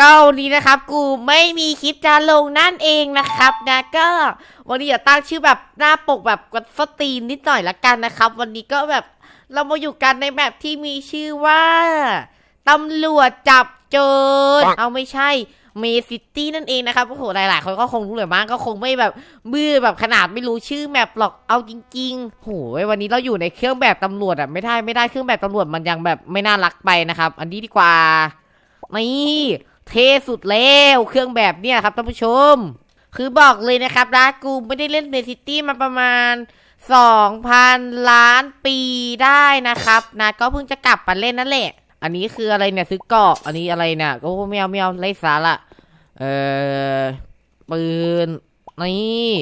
ก็วันนี้นะครับกูไม่มีคลิปจะลงนั่นเองนะครับนะก็วันนี้อย่าตั้งชื่อแบบหน้าปกแบบกดสตรีนนิดหน่อยละกันนะครับ วันนี้ก็แบบเรามาอยู่กันในแบบที่มีชื่อว่าตำรวจจับโจรเอาไม่ใช่เมซิตี้นั่นเองนะครับโอ้โหหลายๆคนก็คงรู้เลยมั้งก็คงไม่แบบมือแบบขนาดไม่รู้ชื่อแมปหรอกเอาจริงๆโหยวันนี้เราอยู่ในเครื่องแบบตำรวจอะไม่ได้ไม่ได้เครื่องแบบตำรวจมันยังแบบไม่น่ารักไปนะครับ อันนี้ดีกว่านี่ เทสุดแล้วเครื่องแบบเนี่ยครับท่านผู้ชม คือบอกเลยนะครับนะกูไม่ได้เล่นเมซิตี้มาประมาณ 2,000 ล้านปีได้นะครับนะก็เพิ่งจะกลับมาเล่นนั่นแหละ อันนี้คืออะไรเนี่ยซื้อเกาะอันนี้อะไรเนี่ยโอ้ไม่เอาไม่เอาไร้สาระเออปืนนี่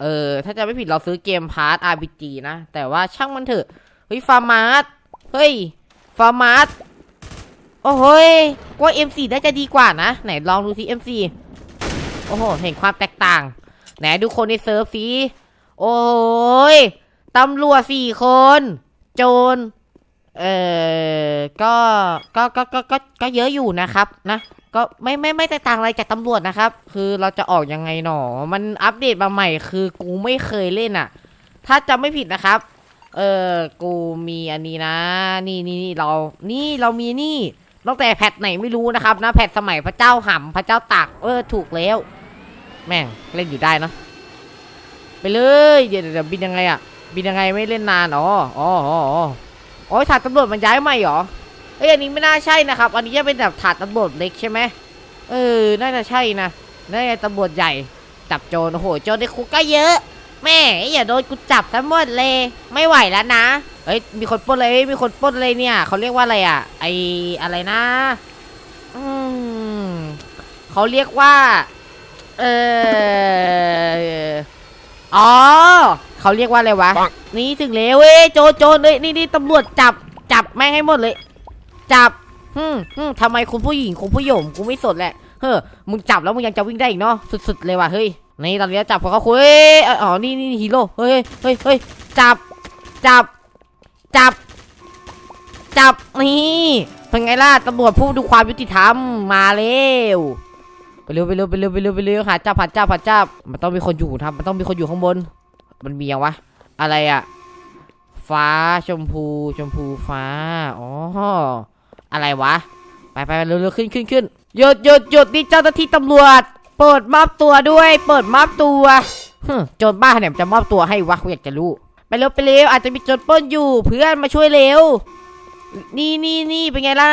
เออถ้าจะไม่ผิดเราซื้อเกมพาร์ต RPG นะ แต่ว่าช่างมันเถอะ เฮ้ยฟาร์มาร์เฮ้ยฟาร์มาร์ โอ้โหยว่า M4 น่าจะดีกว่านะ ไหนลองดูสิ M4 โอ้โห เห็นความแตกต่าง ไหนดูคนในเซิร์ฟสิ โอ้ยตำรวจสี่คน โจร เอ่อก็ก็ ก็ ก็ ก็ ก็เยอะอยู่นะครับนะ ก็ไม่ไม่ไม่แตกต่างอะไรจากตำรวจนะครับ คือเราจะออกยังไงหนอ มันอัปเดตมาใหม่คือกูไม่เคยเล่นอะ ถ้าจำไม่ผิดนะครับ เออ กูมีอันนี้นะ นี่นี่นี่เรา นี่เรามีนี่ ตั้งแต่แพทไหนไม่รู้นะครับนะแพทสมัยพระเจ้าหำพระเจ้าตากเออถูกแล้ว แม่งเล่นอยู่ได้เนอะไปเลยเดี๋ยวเดี๋ยวบินยังไงอะบินยังไงไม่เล่นนานอ๋ออ๋ออ๋ออ๋ออ้ยถาดตำรวจมันย้ายใหม่เหรอเอ้ยอันนี้ไม่น่าใช่นะครับ อันนี้จะเป็นแบบถาดตำรวจเล็กใช่ไหมเออน่าจะใช่นะน่าจะตำรวจใหญ่จับโจรโอ้โหโจรในคุกก็เยอะ แม่อย่าโดนกูจับทั้งหมดเลย ไม่ไหวแล้วนะเอ้ยมีคนปล้นเลยมีคนปล้นเลยเนี่ยเขาเรียกว่าอะไรอะ ไออะไรนะอืมเขาเรียกว่าเอออ๋อเขาเรียกว่าอะไรวะ นี่ถึงแล้วเว้ยโจโจเลยนี่นี่ตำรวจจับจับแม่งให้หมดเลย จับฮึมฮึมทำไมคุณผู้หญิงคุณผู้หญิงกูไม่สนแหละเฮ้อมึงจับแล้วมึงยังจะวิ่งได้อีกเนาะสุดๆเลยว่ะเฮ้ย นี่ตอนนี้จับพอเขาคุยเอ้ยอ๋อนี่นี่ฮีโร่เฮ้ยเฮ้ยเฮ้ยจับจับจับ จับนี่เป็นไงล่ะตำรวจผู้ดูความยุติธรรมมาเร็วไปเร็วไปเร็วไปเร็วไปเร็วไปเร็วหาจับหาจับหาจับมันต้องมีคนอยู่ครับมันต้องมีคนอยู่ข้างบน มันมียังวะอะไรอะฟ้าชมพูชมพูฟ้าอ๋ออะไรวะไปไปไปเร็วๆขึ้นขึ้นขึ้นหยุดหยุดหยุดนี่เจ้าหน้าที่ตำรวจ เปิดมอบตัวด้วย เปิดมอบตัวฮึโจรบ้าเนี่ยจะมอบตัวให้วะกูอยากจะรู้ไปเร็วไปเร็วอาจจะมีโจรปล้นอยู่เพื่อนมาช่วยเร็ว นี่นี่นี่เป็นไงล่ะ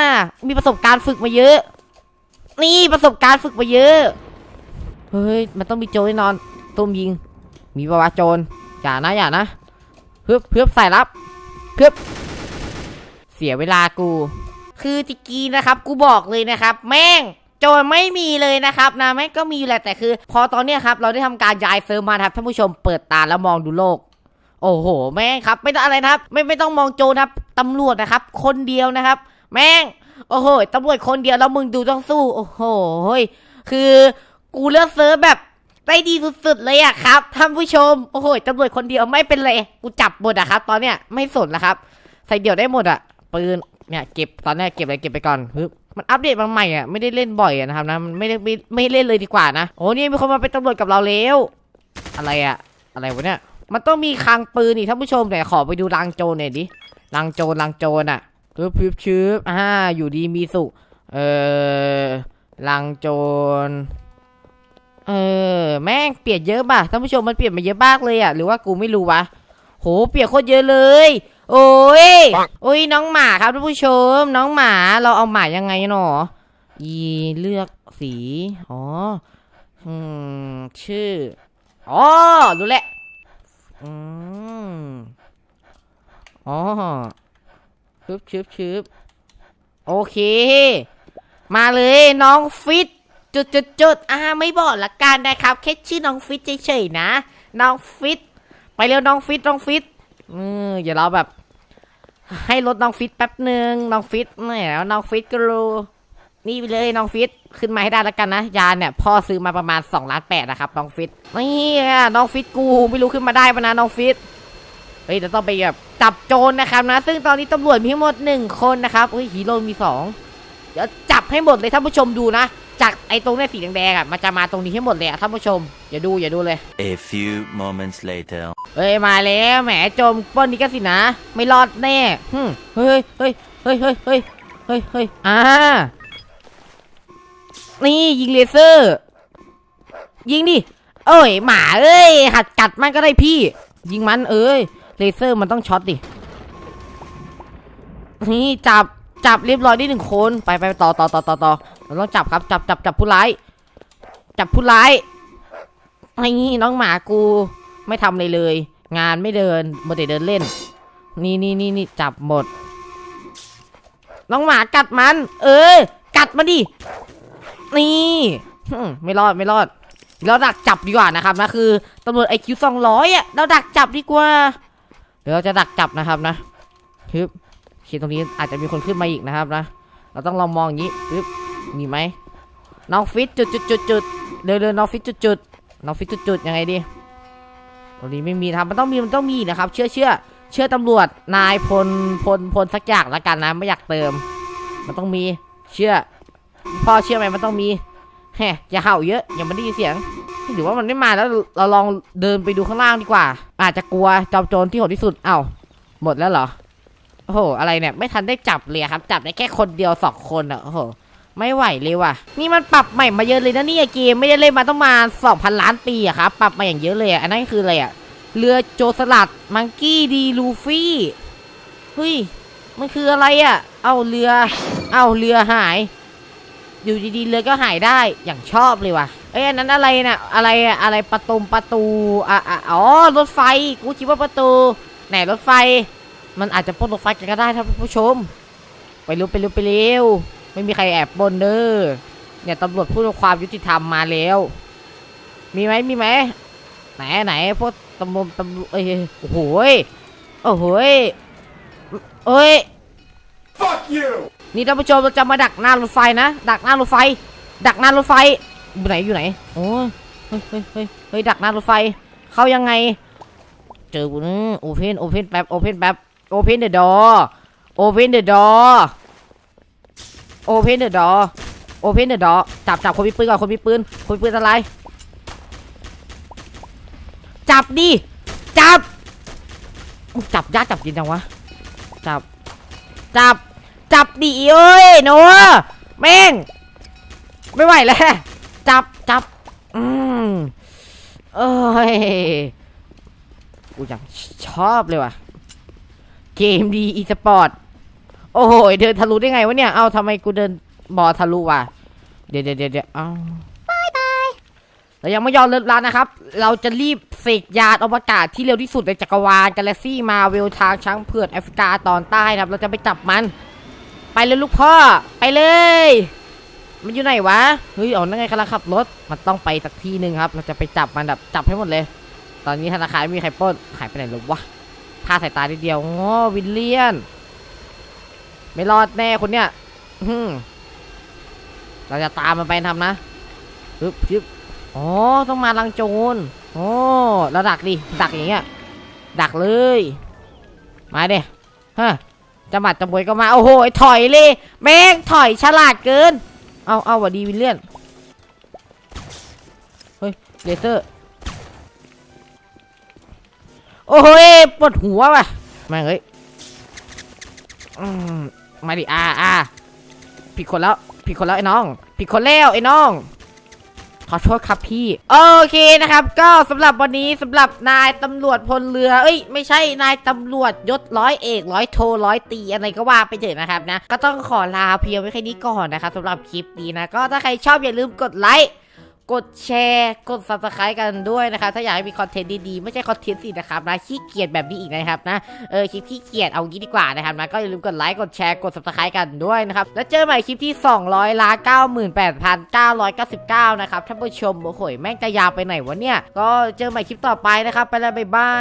มีประสบการณ์ฝึกมาเยอะ นี่ประสบการณ์ฝึกมาเยอะ เฮ้ยมันต้องมีโจรแน่นอนตุ้มยิง มีปะวะโจรอย่านะอย่านะเพื่อเพื่อใส่รับเพื่อเสียเวลากู คือจิกกี้นะครับ กูบอกเลยนะครับ แม่ง โจรไม่มีเลยนะครับนะแม่ก็มีแหละแต่คือ พอตอนเนี้ยครับเราได้ทำการย้ายเซิร์ฟมาครับท่านผู้ชมเปิดตาแล้วมองดูโลก โอ้โห แม่งครับ ไม่ต้องอะไรนะครับ ไม่ไม่ต้องมองโจนะครับตำรวจนะครับ คนเดียวนะครับ แม่ง โอ้โหตำรวจคนเดียวแล้วมึงดูต้องสู้ โอ้โหคือกูเลือกเซิร์ฟแบบได้ดีสุดๆเลยอะครับท่านผู้ชมโอ้โหตำรวจคนเดียวไม่เป็นไรกูจับหมดอะครับ ตอนเนี้ยไม่สนแล้วครับ ใส่เดี่ยวได้หมดอะปืนเนี่ยเก็บตอนนี้เก็บอะไรเก็บไปก่อนฮึบ มันอัปเดตมาใหม่อะไม่ได้เล่นบ่อยอะนะครับนะมันไม่ได้ไม่ไม่เล่นเลยดีกว่านะโอ้นี่มีคนมาเป็นตำรวจกับเราแล้วอะไรอะอะไรวะเนี่ยมันต้องมีคลังปืนนี่ท่านผู้ชมแต่ขอไปดูรังโจรหน่อยดิรังโจรรังโจรอะปึ๊บปึ๊บชืบอ่าอยู่ดีมีสุเออรังโจรเออแม่งเปลี่ยนเยอะป่ะท่านผู้ชมมันเปลี่ยนมาเยอะมากเลยอะหรือว่ากูไม่รู้วะโหเปลี่ยนโคตรเยอะเลย โอ้ยโอ้ยน้องหมาครับท่านผู้ชม น้องหมาเราเอาหมายังไงหนออีเลือกสี อ๋ออืมชื่อ อ๋อรู้แหละอืมอ๋อชึบชึบชึบโอเค มาเลยน้องฟิตจุดจุดจุดอ่าไม่บอกละกันนะครับแค่ชื่อน้องฟิตเฉยๆนะ น้องฟิตไปเร็วน้องฟิตน้องฟิตอืมอย่าเราแบบ ให้รถน้องฟิตแป๊บหนึ่งน้องฟิตแหมน้องฟิตก็รู้นี่ไปเลยน้องฟิตขึ้นมาให้ได้แล้วกันนะยานเนี่ยพ่อซื้อมาประมาณ2ล้านแปดนะครับน้องฟิตนี่อะน้องฟิตกูไม่รู้ขึ้นมาได้ปะนะน้องฟิตเฮ้ยจะต้องไปแบบจับโจรนะครับนะ ซึ่งตอนนี้ตำรวจมีทั้งหมดหนึ่งคนนะครับเฮ้ยฮีโร่มีสองเดี๋ยวจับให้หมดเลยท่านผู้ชมดูนะ จากไอ้ตรงเนี้ยสีแดงๆอะมันจะมาตรงนี้ให้หมดเลยอะท่านผู้ชมอย่าดูอย่าดูเลย A few moments later. เฮ้ยมาแล้วแหมโจมปล้นนี้ก็สินะ ไม่รอดแน่ฮึมเฮ้ยเฮ้ยเฮ้ยเฮ้ยเฮ้ยเฮ้ยเฮ้ยอ่านี่ยิงเลเซอร์ ยิงดิเอ้ยหมาเอ้ยหัดกัดมันก็ได้พี่ ยิงมันเอ้ยเลเซอร์มันต้องช็อตดินี่จับจับเรียบร้อยได้หนึ่งคนไปไปต่อต่อต่อต่อต่อ เราต้องจับครับจับจับจับผู้ร้าย จับผู้ร้ายไอ้นี่น้องหมากูไม่ทำอะไรเลย งานไม่เดินมาแต่เดินเล่น นี่นี่นี่นี่จับหมด น้องหมากัดมัน เออ กัดมาดิ นี่ไม่รอดไม่รอด เราดักจับดีกว่านะครับนะคือตำรวจไอคิวสองร้อยอะเราดักจับดีกว่า เดี๋ยวเราจะดักจับนะครับนะฮึบโอเคตรงนี้อาจจะมีคนขึ้นมาอีกนะครับนะ เราต้องลองมองอย่างนี้ปึ๊บ มีไหมน้องฟิตจุดจุดจุดจุดเดินเดินน้องฟิตจุดจุดน้องฟิตจุดจุดยังไงดีตรงนี้ไม่มีครับมันต้องมีมันต้องมีนะครับ เชื่อเชื่อเชื่อตำรวจนายพลพลพลสักอย่างละกันนะไม่อยากเติม มันต้องมีเชื่อพ่อเชื่อไหมมันต้องมีแฮะอย่าเห่าเยอะอย่ามาได้ยินเสียงหรือว่ามันไม่มาแล้วเราลองเดินไปดูข้างล่างดีกว่า อาจจะกลัวจอมโจรที่โหดที่สุดเอ้าหมดแล้วเหรอโอ้โหอะไรเนี่ยไม่ทันได้จับเลยครับ จับได้แค่คนเดียวสองคนอะโอ้โห ไม่ไหวเลยว่ะ นี่มันปรับใหม่มาเยอะเลยนะเนี่ยเกมไม่ได้เล่นมาต้องมา 2,000 ล้านปีอะครับ ปรับมาอย่างเยอะเลยอะอันนั้นคืออะไรอะเรือโจรสลัด มังกี้ดีลูฟี่เฮ้ยมันคืออะไรอะเอาเรือ เอาเรือหาย อยู่ดีๆเรือก็หายได้อย่างชอบเลยว่ะเอ้ยอันนั้นอะไรน่ะอะไรอะอะไรประตูประตูอะอ๋อรถไฟกูคิดว่าประตู ไหนรถไฟ มันอาจจะปล้นรถไฟกันก็ได้ท่านผู้ชม ไปเร็วไปเร็วไปเร็ว ไม่มีใครแอบบนเด้อเนี่ยตำรวจพูดว่าความยุติธรรมมาแล้ว มีไหมมีไหมไหนไหนพวกตำรวจตำรวจเอ้ยโอ้โหยโอ้โหยเอ้ย Fuck you! นี่ท่านผู้ชมเราจะมาดักหน้ารถไฟนะ ดักหน้ารถไฟ ดักหน้ารถไฟอยู่ไหนอยู่ไหนโอ้ยเฮ้ยเฮ้ยเฮ้ยเฮ้ยดักหน้ารถไฟ เข้ายังไง เจอกูนะโอเพนโอเพนแป๊บโอเพนแป๊บโอเพนเดอะดอโอเพนเดอะดอ โอเพนเดอะดอโอเพนเดอะดอจับจับคนมีปืนก่อนคนมีปืนคนมีปืนอะไร จับดิ จับอุ๊ยจับยากจับจริงจังวะ จับ จับ จับดิเอ้ยหนูแม่ง ไม่ไหวแล้ว จับจับ อืมเอ้ยกูอยากชอบเลยว่ะ เกมดีอีสปอร์ต โอ้โหเดินทะลุได้ไงวะเนี่ย เอ้าทำไมกูเดินบอทะลุวะเดี๋ยวเดี๋ยวเดี๋ยวเดี๋ยวเอ้าบายบายเรายังไม่ยอมเลิกร้านนะครับ เราจะรีบเสกยานอวกาศที่เร็วที่สุดในจักรวาลกาแล็กซี่มาเวลทางช้างเผือกแอฟริกาตอนใต้นะครับ เราจะไปจับมัน ไปเลยลูกพ่อ ไปเลย มันอยู่ไหนวะ เฮ้ยอ๋อนั่นไงกำลังขับรถ มันต้องไปสักที่หนึ่งครับ เราจะไปจับมันแบบจับให้หมดเลย ตอนนี้ธนาคารไม่มีใครปล้นหายไปไหนหรอวะพลาดสายตาทีเดียวง้อวิลเลียน ไม่รอดแน่คนเนี้ยเราจะตามมันไปทำนะปึ๊บปึ๊บอ๋อ ต้องมาลังโจรอ๋อเราดักดิ ดักอย่างเงี้ย ดักเลย มาเด้ฮะจะหมัดจะมวยก็มา โอ้โห ถอยเลย แม่งถอยฉลาดเกิน เอาเอาวัดดีวิลเลียน เฮ้ย เลเซอร์ โอ้โหปวดหัวว่ะแม่งเอ้ย มาดิอ่าอ่าผิดคนแล้วผิดคนแล้วไอ้น้อง ผิดคนแล้วไอ้น้อง ขอโทษครับพี่ โอเคนะครับ ก็สำหรับวันนี้สำหรับนายตำรวจพลเรือ เอ้ย ไม่ใช่นายตำรวจยศร้อยเอกร้อยโทร้อยตีอะไรก็ว่าไปเถอะนะครับนะ ก็ต้องขอลาเพียงไว้แค่นี้ก่อนนะครับสำหรับคลิปนี้นะ ก็ถ้าใครชอบอย่าลืมกดไลค์ กดแชร์ กด subscribe กันด้วยนะครับ ถ้าอยากให้มีคอนเทนต์ดีๆ ไม่ใช่คอนเทนต์สินะครับนะขี้เกียจแบบนี้อีกนะครับนะ เออคลิปขี้เกียจเอางี้ดีกว่านะครับนะก็อย่าลืมกดไลค์กดแชร์กด subscribe กันด้วยนะครับ แล้วเจอใหม่คลิปที่ 200ล้าน98,999นะครับท่านผู้ชมโอ้โหแม่งจะยาวไปไหนวะเนี่ยก็เจอใหม่คลิปต่อไปนะครับไปแล้วบ๊ายบาย